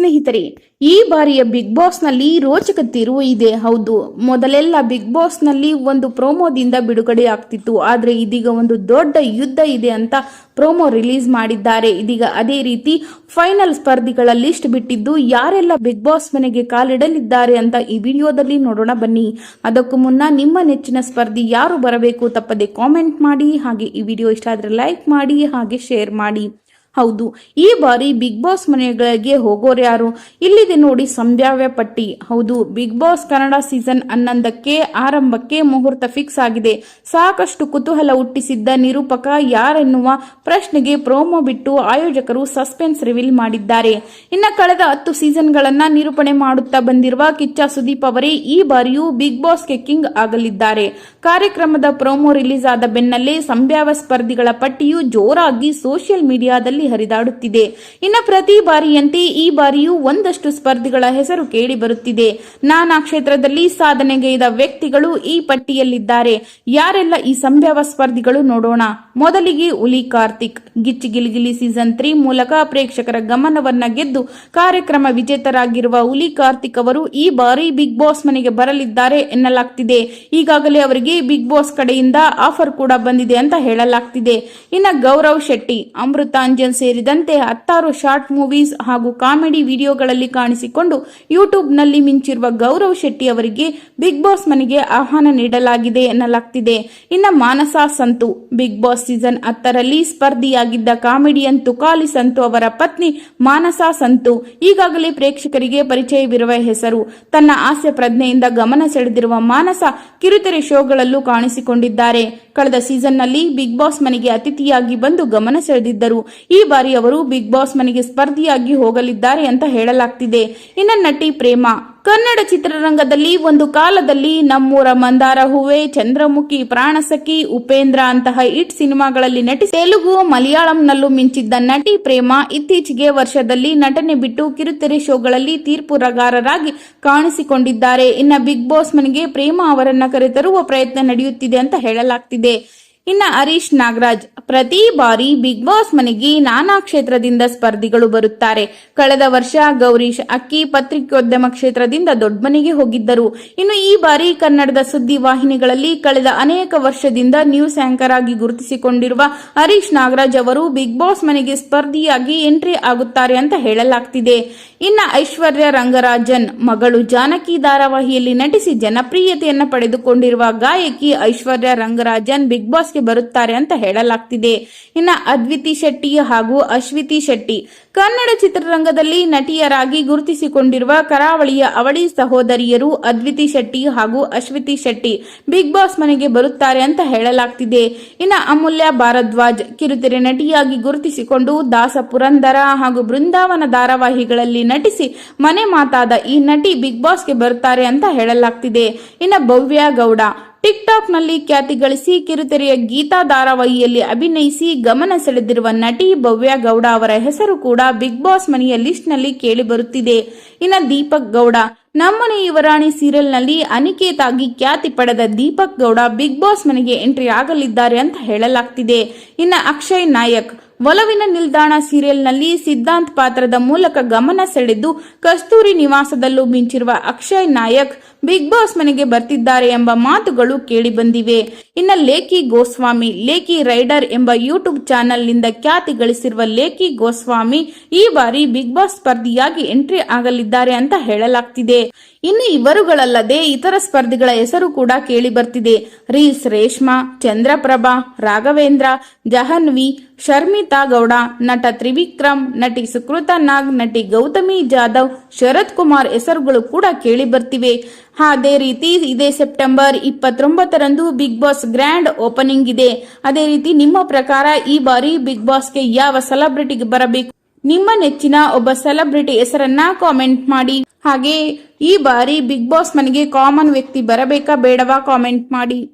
ಸ್ನೇಹಿತರೆ, ಈ ಬಾರಿಯ ಬಿಗ್ ಬಾಸ್ನಲ್ಲಿ ರೋಚಕ ತಿರುವು ಇದೆ. ಹೌದು, ಮೊದಲೆಲ್ಲ ಬಿಗ್ ಬಾಸ್ನಲ್ಲಿ ಒಂದು ಪ್ರೋಮೋದಿಂದ ಬಿಡುಗಡೆ ಆಗ್ತಿತ್ತು. ಆದ್ರೆ ಇದೀಗ ಒಂದು ದೊಡ್ಡ ಯುದ್ಧ ಇದೆ ಅಂತ ಪ್ರೋಮೋ ರಿಲೀಸ್ ಮಾಡಿದ್ದಾರೆ. ಇದೀಗ ಅದೇ ರೀತಿ ಫೈನಲ್ ಸ್ಪರ್ಧಿಗಳ ಲಿಸ್ಟ್ ಬಿಟ್ಟಿದ್ದು ಯಾರೆಲ್ಲ ಬಿಗ್ ಬಾಸ್ ಮನೆಗೆ ಕಾಲಿಡಲಿದ್ದಾರೆ ಅಂತ ಈ ವಿಡಿಯೋದಲ್ಲಿ ನೋಡೋಣ ಬನ್ನಿ. ಅದಕ್ಕೂ ಮುನ್ನ ನಿಮ್ಮ ನೆಚ್ಚಿನ ಸ್ಪರ್ಧಿ ಯಾರು ಬರಬೇಕು ತಪ್ಪದೆ ಕಾಮೆಂಟ್ ಮಾಡಿ, ಹಾಗೆ ಈ ವಿಡಿಯೋ ಇಷ್ಟ ಆದ್ರೆ ಲೈಕ್ ಮಾಡಿ, ಹಾಗೆ ಶೇರ್ ಮಾಡಿ. ಹೌದು, ಈ ಬಾರಿ ಬಿಗ್ ಬಾಸ್ ಮನೆಗಳಿಗೆ ಹೋಗೋರು ಯಾರು? ಇಲ್ಲಿದೆ ನೋಡಿ ಸಂಭಾವ್ಯ ಪಟ್ಟಿ. ಹೌದು ಬಿಗ್ ಬಾಸ್ ಕನ್ನಡ ಸೀಸನ್ ಹನ್ನೊಂದಕ್ಕೆ ಆರಂಭಕ್ಕೆ ಮುಹೂರ್ತ ಫಿಕ್ಸ್ ಆಗಿದೆ. ಸಾಕಷ್ಟು ಕುತೂಹಲ ಹುಟ್ಟಿಸಿದ್ದ ನಿರೂಪಕ ಯಾರೆನ್ನುವ ಪ್ರಶ್ನೆಗೆ ಪ್ರೋಮೋ ಬಿಟ್ಟು ಆಯೋಜಕರು ಸಸ್ಪೆನ್ಸ್ ರಿವೀಲ್ ಮಾಡಿದ್ದಾರೆ. ಇನ್ನು ಕಳೆದ ಹತ್ತು ಸೀಸನ್ಗಳನ್ನ ನಿರೂಪಣೆ ಮಾಡುತ್ತಾ ಬಂದಿರುವ ಕಿಚ್ಚ ಸುದೀಪ್ ಅವರೇ ಈ ಬಾರಿಯೂ ಬಿಗ್ ಬಾಸ್ಗೆ ಕಿಂಗ್ ಆಗಲಿದ್ದಾರೆ. ಕಾರ್ಯಕ್ರಮದ ಪ್ರೋಮೋ ರಿಲೀಸ್ ಆದ ಬೆನ್ನಲ್ಲೇ ಸಂಭಾವ್ಯ ಸ್ಪರ್ಧಿಗಳ ಪಟ್ಟಿಯು ಜೋರಾಗಿ ಸೋಷಿಯಲ್ ಮೀಡಿಯಾದಲ್ಲಿ ಹರಿದಾಡುತ್ತಿದೆ. ಇನ್ನ ಪ್ರತಿ ಬಾರಿಯಂತೆ ಈ ಬಾರಿಯೂ ಒಂದಷ್ಟು ಸ್ಪರ್ಧಿಗಳ ಹೆಸರು ಕೇಳಿ ಬರುತ್ತಿದೆ. ನಾನಾ ಕ್ಷೇತ್ರದಲ್ಲಿ ಸಾಧನೆಗೈದ ವ್ಯಕ್ತಿಗಳು ಈ ಪಟ್ಟಿಯಲ್ಲಿದ್ದಾರೆ. ಯಾರೆಲ್ಲ ಈ ಸಂಭ್ಯವ ಸ್ಪರ್ಧಿಗಳು ನೋಡೋಣ. ಮೊದಲಿಗೆ ಉಲಿ ಕಾರ್ತಿಕ್. ಗಿಚ್ಚಿ ಗಿಲಿಗಿಲಿ ಸೀಸನ್ ತ್ರೀ ಮೂಲಕ ಪ್ರೇಕ್ಷಕರ ಗಮನವನ್ನ ಗೆದ್ದು ಕಾರ್ಯಕ್ರಮ ವಿಜೇತರಾಗಿರುವ ಉಲಿ ಕಾರ್ತಿಕ್ ಅವರು ಈ ಬಾರಿ ಬಿಗ್ ಬಾಸ್ ಮನೆಗೆ ಬರಲಿದ್ದಾರೆ ಎನ್ನಲಾಗ್ತಿದೆ. ಈಗಾಗಲೇ ಅವರಿಗೆ ಬಿಗ್ ಬಾಸ್ ಕಡೆಯಿಂದ ಆಫರ್ ಕೂಡ ಬಂದಿದೆ ಅಂತ ಹೇಳಲಾಗ್ತಿದೆ. ಇನ್ನ ಗೌರವ್ ಶೆಟ್ಟಿ, ಅಮೃತಾಂಜನ್ ಸೇರಿದಂತೆ ಹತ್ತಾರು ಶಾರ್ಟ್ ಮೂವೀಸ್ ಹಾಗೂ ಕಾಮಿಡಿ ವಿಡಿಯೋಗಳಲ್ಲಿ ಕಾಣಿಸಿಕೊಂಡು ಯೂಟ್ಯೂಬ್ನಲ್ಲಿ ಮಿಂಚಿರುವ ಗೌರವ್ ಶೆಟ್ಟಿ ಅವರಿಗೆ ಬಿಗ್ ಬಾಸ್ ಮನೆಗೆ ಆಹ್ವಾನ ನೀಡಲಾಗಿದೆ ಎನ್ನಲಾಗ್ತಿದೆ. ಇನ್ನ Manasa Santu, Big Boss season ಹತ್ತರಲ್ಲಿ ಸ್ಪರ್ಧಿಯಾಗಿದ್ದ ಕಾಮಿಡಿಯನ್ ತುಕಾಲಿ ಸಂತು ಅವರ ಪತ್ನಿ ಮಾನಸ ಸಂತು ಈಗಾಗಲೇ ಪ್ರೇಕ್ಷಕರಿಗೆ ಪರಿಚಯವಿರುವ ಹೆಸರು. ತನ್ನ ಹಾಸ್ಯ ಪ್ರಜ್ಞೆಯಿಂದ ಗಮನ ಸೆಳೆದಿರುವ ಮಾನಸ ಕಿರುತೆರೆ ಶೋಗಳಲ್ಲೂ ಕಾಣಿಸಿಕೊಂಡಿದ್ದಾರೆ. ಕಳೆದ ಸೀಸನ್ನಲ್ಲಿ ಬಿಗ್ ಬಾಸ್ ಮನೆಗೆ ಅತಿಥಿಯಾಗಿ ಬಂದು ಗಮನ ಸೆಳೆದಿದ್ದರು. ಈ ಬಾರಿ ಅವರು ಬಿಗ್ ಬಾಸ್ ಮನೆಗೆ ಸ್ಪರ್ಧಿಯಾಗಿ ಹೋಗಲಿದ್ದಾರೆ ಅಂತ ಹೇಳಲಾಗ್ತಿದೆ. ಇನ್ನ ನಟಿ ಪ್ರೇಮ. ಕನ್ನಡ ಚಿತ್ರರಂಗದಲ್ಲಿ ಒಂದು ಕಾಲದಲ್ಲಿ ನಮ್ಮೂರ ಮಂದಾರ ಹೂವೆ, ಚಂದ್ರಮುಖಿ, ಪ್ರಾಣಸಖಿ, ಉಪೇಂದ್ರ ಅಂತಹ ಹಿಟ್ ಸಿನಿಮಾಗಳಲ್ಲಿ ನಟಿ ತೆಲುಗು, ಮಲಯಾಳಂನಲ್ಲೂ ಮಿಂಚಿದ್ದ ನಟಿ ಪ್ರೇಮ ಇತ್ತೀಚೆಗೆ ವರ್ಷದಲ್ಲಿ ನಟನೆ ಬಿಟ್ಟು ಕಿರುತೆರೆ ಶೋಗಳಲ್ಲಿ ತೀರ್ಪುರಗಾರರಾಗಿ ಕಾಣಿಸಿಕೊಂಡಿದ್ದಾರೆ. ಇನ್ನ ಬಿಗ್ ಬಾಸ್ ಮನೆಗೆ ಪ್ರೇಮ ಅವರನ್ನ ಕರೆತರುವ ಪ್ರಯತ್ನ ನಡೆಯುತ್ತಿದೆ ಅಂತ ಹೇಳಲಾಗ್ತಿದೆ. ಇನ್ನ ಹರೀಶ್ ನಾಗರಾಜ್ ಪ್ರತಿ ಬಾರಿ ಬಿಗ್ ಬಾಸ್ ಮನೆಗೆ ನಾನಾ ಕ್ಷೇತ್ರದಿಂದ ಸ್ಪರ್ಧಿಗಳು ಬರುತ್ತಾರೆ. ಕಳೆದ ವರ್ಷ ಗೌರೀಶ್ ಅಕ್ಕಿ ಪತ್ರಿಕೋದ್ಯಮ ಕ್ಷೇತ್ರದಿಂದ ದೊಡ್ಡಮನೆಗೆ ಹೋಗಿದ್ದರು. ಇನ್ನು ಈ ಬಾರಿ ಕನ್ನಡದ ಸುದ್ದಿ ವಾಹಿನಿಗಳಲ್ಲಿ ಕಳೆದ ಅನೇಕ ವರ್ಷದಿಂದ ನ್ಯೂಸ್ ಆಂಕರ್ ಆಗಿ ಗುರುತಿಸಿಕೊಂಡಿರುವ ಹರೀಶ್ ನಾಗರಾಜ್ ಅವರು ಬಿಗ್ ಬಾಸ್ ಮನೆಗೆ ಸ್ಪರ್ಧಿಯಾಗಿ ಎಂಟ್ರಿ ಆಗುತ್ತಾರೆ ಅಂತ ಹೇಳಲಾಗ್ತಿದೆ. ಇನ್ನ ಐಶ್ವರ್ಯ ರಂಗರಾಜನ್ ಮಗಳು ಜಾನಕಿ ಧಾರಾವಾಹಿಯಲ್ಲಿ ನಟಿಸಿ ಜನಪ್ರಿಯತೆಯನ್ನು ಪಡೆದುಕೊಂಡಿರುವ ಗಾಯಕಿ ಐಶ್ವರ್ಯ ರಂಗರಾಜನ್ ಬಿಗ್ ಬಾಸ್ಗೆ ಬರುತ್ತಾರೆ ಅಂತ ಹೇಳಲಾಗ್ತಿದೆ. ಇನ್ನ ಅದ್ವಿತಿ ಶೆಟ್ಟಿ ಹಾಗೂ ಅಶ್ವಿತಿ ಶೆಟ್ಟಿ. ಕನ್ನಡ ಚಿತ್ರರಂಗದಲ್ಲಿ ನಟಿಯರಾಗಿ ಗುರುತಿಸಿಕೊಂಡಿರುವ ಕರಾವಳಿಯ ಅವಳಿ ಸಹೋದರಿಯರು ಅದ್ವಿತಿ ಶೆಟ್ಟಿ ಹಾಗೂ ಅಶ್ವಿತಿ ಶೆಟ್ಟಿ ಬಿಗ್ ಬಾಸ್ ಮನೆಗೆ ಬರುತ್ತಾರೆ ಅಂತ ಹೇಳಲಾಗ್ತಿದೆ. ಇನ್ನ ಅಮೂಲ್ಯ ಭಾರದ್ವಾಜ್, ಕಿರುತೆರೆ ನಟಿಯಾಗಿ ಗುರುತಿಸಿಕೊಂಡು ದಾಸ ಪುರಂದರ ಹಾಗೂ ಬೃಂದಾವನ ಧಾರಾವಾಹಿಗಳಲ್ಲಿ ನಟಿಸಿ ಮನೆ ಮಾತಾದ ಈ ನಟಿ ಬಿಗ್ ಬಾಸ್ಗೆ ಬರುತ್ತಾರೆ ಅಂತ ಹೇಳಲಾಗ್ತಿದೆ. ಇನ್ನ ಭವ್ಯ ಗೌಡ ಟಿಕ್ ಟಾಕ್ನಲ್ಲಿ ಖ್ಯಾತಿ ಗಳಿಸಿ ಕಿರುತೆರೆಯ ಗೀತಾ ಧಾರಾವಾಹಿಯಲ್ಲಿ ಅಭಿನಯಿಸಿ ಗಮನ ಸೆಳೆದಿರುವ ನಟಿ ಭವ್ಯ ಗೌಡ ಅವರ ಹೆಸರು ಕೂಡ ಬಿಗ್ ಬಾಸ್ ಮನೆಯ ಲಿಸ್ಟ್ನಲ್ಲಿ ಕೇಳಿ ಬರುತ್ತಿದೆ. ಇನ್ನ ದೀಪಕ್ ಗೌಡ. ನಮ್ಮನೆ ಯುವರಾಣಿ ಸೀರಿಯಲ್ನಲ್ಲಿ ಅನಿಕೇತ್ ಆಗಿ ಖ್ಯಾತಿ ಪಡೆದ ದೀಪಕ್ ಗೌಡ ಬಿಗ್ ಬಾಸ್ ಮನೆಗೆ ಎಂಟ್ರಿ ಆಗಲಿದ್ದಾರೆ ಅಂತ ಹೇಳಲಾಗ್ತಿದೆ. ಇನ್ನು ಅಕ್ಷಯ್ ನಾಯಕ್. ಒಲವಿನ ನಿಲ್ದಾಣ ಸೀರಿಯಲ್ನಲ್ಲಿ ಸಿದ್ಧಾಂತ್ ಪಾತ್ರದ ಮೂಲಕ ಗಮನ ಸೆಳೆದು ಕಸ್ತೂರಿ ನಿವಾಸದಲ್ಲೂ ಮಿಂಚಿರುವ ಅಕ್ಷಯ್ ನಾಯಕ್ ಬಿಗ್ ಬಾಸ್ ಮನೆಗೆ ಬರ್ತಿದ್ದಾರೆ ಎಂಬ ಮಾತುಗಳು ಕೇಳಿ ಬಂದಿವೆ. ಇನ್ನ ಲೇಖಿ ಗೋಸ್ವಾಮಿ, ಲೇಖಿ ರೈಡರ್ ಎಂಬ ಯೂಟ್ಯೂಬ್ ಚಾನೆಲ್ನಿಂದ ಖ್ಯಾತಿ ಗಳಿಸಿರುವ ಲೇಖಿ ಗೋಸ್ವಾಮಿ ಈ ಬಾರಿ ಬಿಗ್ ಬಾಸ್ ಸ್ಪರ್ಧಿಯಾಗಿ ಎಂಟ್ರಿ ಆಗಲಿದ್ದಾರೆ ಅಂತ ಹೇಳಲಾಗ್ತಿದೆ. ಇನ್ನು ಇವರುಗಳಲ್ಲದೆ ಇತರ ಸ್ಪರ್ಧಿಗಳ ಹೆಸರು ಕೂಡ ಕೇಳಿ ಬರ್ತಿದೆ. ರೀಲ್ಸ್ ರೇಷ್ಮಾ, ಚಂದ್ರಪ್ರಭಾ, ರಾಘವೇಂದ್ರ, ಜಹನ್ವಿ, ಶರ್ಮಿತಾ ಗೌಡ ನಟ ತ್ರಿವಿಕ್ರಮ್, ನಟಿ ಸುಕೃತ ನಾಗ್, ನಟಿ ಗೌತಮಿ ಜಾಧವ್, ಶರತ್ ಕುಮಾರ್ ಹೆಸರುಗಳು ಕೂಡ ಕೇಳಿ ಬರ್ತಿವೆ. ಅದೇ ರೀತಿ ಇದೇ ಸೆಪ್ಟೆಂಬರ್ ಇಪ್ಪತ್ತೊಂಬತ್ತರಂದು ಬಿಗ್ ಬಾಸ್ ಗ್ರ್ಯಾಂಡ್ ಓಪನಿಂಗ್ ಇದೆ. ಅದೇ ರೀತಿ ನಿಮ್ಮ ಪ್ರಕಾರ ಈ ಬಾರಿ ಬಿಗ್ ಬಾಸ್ಗೆ ಯಾವ ಸೆಲೆಬ್ರಿಟಿಗೆ ಬರಬೇಕು? ನಿಮ್ಮ ನೆಚ್ಚಿನ ಒಬ್ಬ ಸೆಲೆಬ್ರಿಟಿ ಹೆಸರನ್ನ ಕಾಮೆಂಟ್ ಮಾಡಿ. ಹಾಗೆ ಈ ಬಾರಿ ಬಿಗ್ ಬಾಸ್ ಮನೆಗೆ ಕಾಮನ್ ವ್ಯಕ್ತಿ ಬರಬೇಕಾ ಬೇಡವಾ ಕಾಮೆಂಟ್ ಮಾಡಿ.